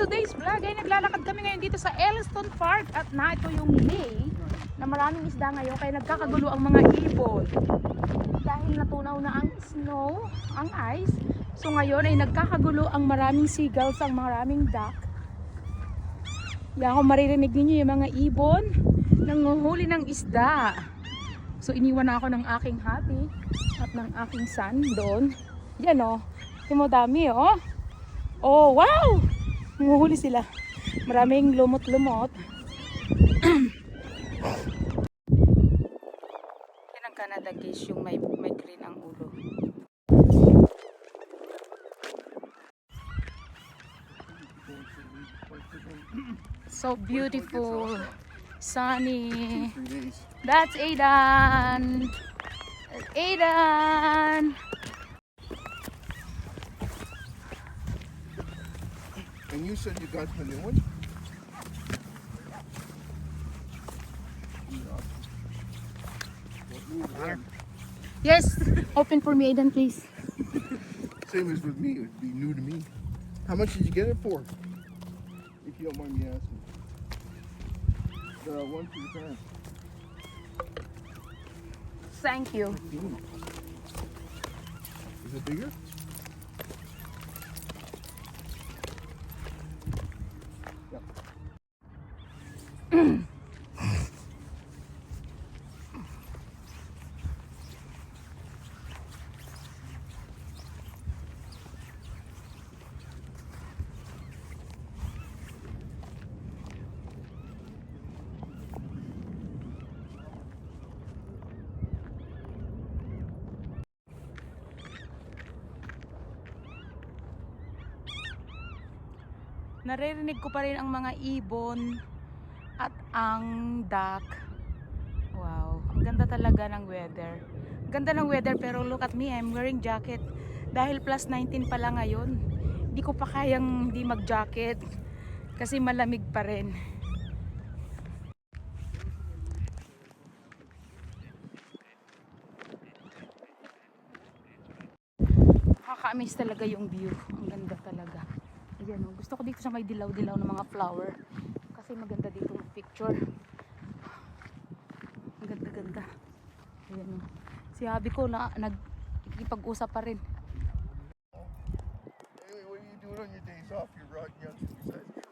today's vlog ay naglalakad kami ngayon dito sa Elliston Park at na ito yung May na maraming isda ngayon kaya nagkakagulo ang mga ibon. Dahil natunaw na ang snow, ang ice, so ngayon ay nagkakagulo ang maraming seagulls, ang maraming duck. Yan kung maririnig ninyo yung mga ibon nanguhuli ng isda. So iniwan ako ng aking hati at ng aking son doon. Yan o. Oh. Yung dami oh. Oh, wow! Nanguhuli sila. Maraming lumot-lumot. Yan ang Canada geese yung may, may green ang ulo. So beautiful. Sunny. That's Aidan. Aidan. And you said you got a new one? Yes, open for me, Aidan, please. Same as with me, it'd be new to me. How much did you get it for? If you don't mind me asking. The one for your parents. Thank you. Is it bigger? Naririnig ko pa rin ang mga ibon ang duck. Wow, ang ganda talaga ng weather. Ganda ng weather pero look at me, I'm wearing jacket. Dahil plus 19 pa lang ngayon, hindi ko pa kayang hindi mag-jacket kasi malamig pa rin. Nakaka-amaze talaga yung view. Ang ganda talaga. Ayan oh. Gusto ko dito sa may dilaw-dilaw ng mga flower. Kasi maganda dito picture. Ang ganda-ganda. Ayan oh. Si Habi ko na nagkikipag-usap pa rin. Hey, what are you doing on your days off? You're, you're harassing me.